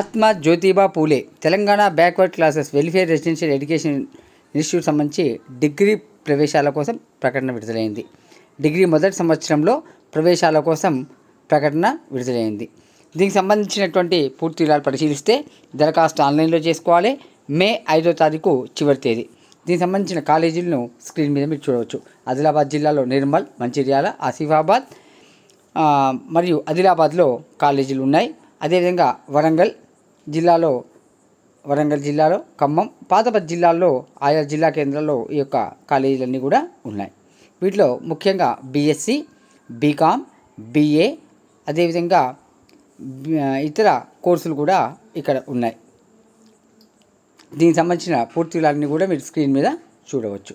ఆత్మ Jyotiba Phule. Telangana backward classes welfare residential education institute సంబంధించి degree ప్రవేశాల కోసం ప్రకటన విడుదలైంది. డిగ్రీ మొదటి సంవత్సరంలో ప్రవేశాల కోసం ప్రకటన విడుదలైంది. దీనికి సంబంధించినటువంటి పూర్తి వివరాలు పరిశీలిస్తే దరఖాస్తు ఆన్లైన్లో చేసుకోవాలి. మే ఐదో తారీఖు చివరి తేదీ. దీనికి సంబంధించిన కాలేజీలను స్క్రీన్ మీద మీరు చూడవచ్చు. ఆదిలాబాద్ జిల్లాలో నిర్మల్ మంచిర్యాల ఆసిఫాబాద్ మరియు ఆదిలాబాద్లో కాలేజీలు ఉన్నాయి. అదేవిధంగా వరంగల్ జిల్లాలో వరంగల్ జిల్లాలో ఖమ్మం పాతపతి జిల్లాల్లో ఆయా జిల్లా కేంద్రాల్లో ఈ యొక్క కాలేజీలన్నీ కూడా ఉన్నాయి. వీటిలో ముఖ్యంగా బీఎస్సీ బీకామ్ బీఏ అదేవిధంగా ఇతర కోర్సులు కూడా ఇక్కడ ఉన్నాయి. దీనికి సంబంధించిన పూర్తి వివరాలన్నీ కూడా మీరు స్క్రీన్ మీద చూడవచ్చు.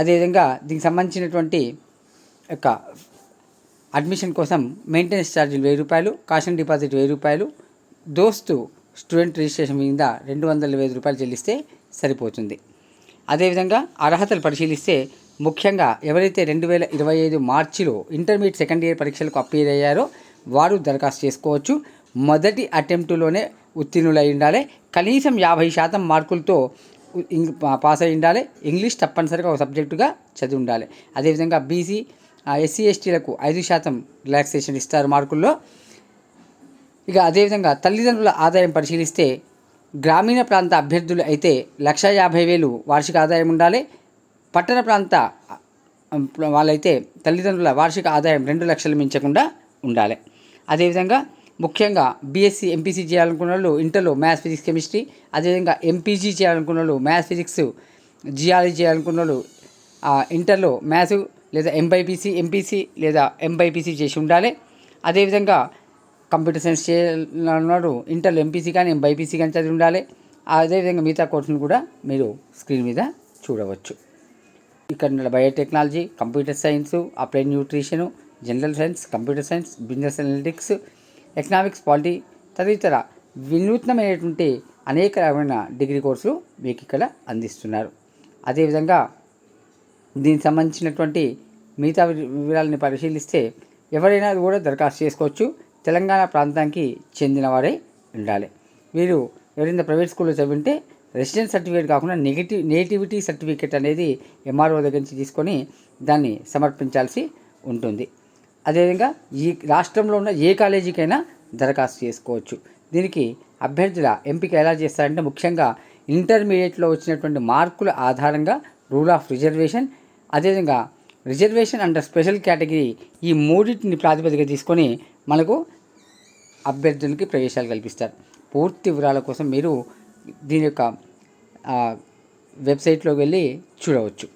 అదేవిధంగా దీనికి సంబంధించినటువంటి యొక్క అడ్మిషన్ కోసం మెయింటెనెన్స్ ఛార్జీలు వెయ్యి రూపాయలు కాషన్ డిపాజిట్ వెయ్యి రూపాయలు దోస్తు స్టూడెంట్ రిజిస్ట్రేషన్ మీద రెండు వందల ఇరవై రూపాయలు చెల్లిస్తే సరిపోతుంది. అదేవిధంగా అర్హతలు పరిశీలిస్తే ముఖ్యంగా ఎవరైతే రెండు వేల ఇరవై ఐదు మార్చిలో ఇంటర్మీడియట్ సెకండ్ ఇయర్ పరీక్షలకు అప్పీర్ అయ్యారో వారు దరఖాస్తు చేసుకోవచ్చు. మొదటి అటెంప్టులోనే ఉత్తీర్ణులై ఉండాలి. కనీసం యాభై శాతం మార్కులతో పాస్ అయి ఉండాలి. ఇంగ్లీష్ తప్పనిసరిగా ఒక సబ్జెక్టుగా చదివి ఉండాలి. అదేవిధంగా బీసీ ఎస్సీ ఎస్టీలకు ఐదు శాతం రిలాక్సేషన్ ఇస్తారు మార్కుల్లో. ఇక అదేవిధంగా తల్లిదండ్రుల ఆదాయం పరిశీలిస్తే గ్రామీణ ప్రాంత అభ్యర్థులు అయితే లక్ష యాభై వేలు వార్షిక ఆదాయం ఉండాలి. పట్టణ ప్రాంత వాళ్ళైతే తల్లిదండ్రుల వార్షిక ఆదాయం రెండు లక్షలు మించకుండా ఉండాలి. అదేవిధంగా ముఖ్యంగా బీఎస్సీ ఎంపీసీ చేయాలనుకున్న వాళ్ళు ఇంటర్లో మ్యాథ్స్ ఫిజిక్స్ కెమిస్ట్రీ అదేవిధంగా ఎంపీజీ చేయాలనుకున్న వాళ్ళు మ్యాథ్స్ ఫిజిక్స్ జియాలజీ చేయాలనుకున్న వాళ్ళు ఇంటర్లో మ్యాథ్స్ లేదా ఎంబైపీసీ ఎంపీసీ లేదా ఎంబైపీసీ చేసి ఉండాలి. అదేవిధంగా కంప్యూటర్ సైన్స్ చేయాలన్నాడు. ఇంటర్లో ఎంపీసీ కానీ బైపీసీ కానీ చదివి ఉండాలి. అదేవిధంగా మిగతా కోర్సును కూడా మీరు స్క్రీన్ మీద చూడవచ్చు. ఇక్కడ biotechnology computer science applied nutrition general science computer science business analytics economics polity తదితర వినూత్నమైనటువంటి అనేక రకమైన డిగ్రీ కోర్సులు మీకు ఇక్కడ అందిస్తున్నారు. అదేవిధంగా దీనికి సంబంధించినటువంటి మిగతా వివరాలని పరిశీలిస్తే ఎవరైనా కూడా దరఖాస్తు చేసుకోవచ్చు. తెలంగాణ ప్రాంతానికి చెందిన వారే ఉండాలి. వీరు ఎవరైనా ప్రైవేట్ స్కూల్లో చదివింటే రెసిడెన్స్ సర్టిఫికేట్ కాకుండా నెగిటివ్ నేటివిటీ సర్టిఫికేట్ అనేది ఎంఆర్ఓ దగ్గర నుంచి తీసుకొని దాన్ని సమర్పించాల్సి ఉంటుంది. అదేవిధంగా ఈ రాష్ట్రంలో ఉన్న ఏ కాలేజీకైనా దరఖాస్తు చేసుకోవచ్చు. దీనికి అభ్యర్థుల ఎంపిక ఎలా చేస్తారంటే ముఖ్యంగా ఇంటర్మీడియట్లో వచ్చినటువంటి మార్కుల ఆధారంగా రూల్ ఆఫ్ రిజర్వేషన్ అదేవిధంగా రిజర్వేషన్ అండర్ స్పెషల్ కేటగిరీ ఈ మూడింటిని ప్రాతిపదిక తీసుకొని మనకు అభ్యర్థులకి ప్రవేశాలు కల్పిస్తారు. పూర్తి వివరాల కోసం మీరు దీని యొక్క వెబ్సైట్లో వెబ్సైట్లోకి వెళ్ళి చూడవచ్చు.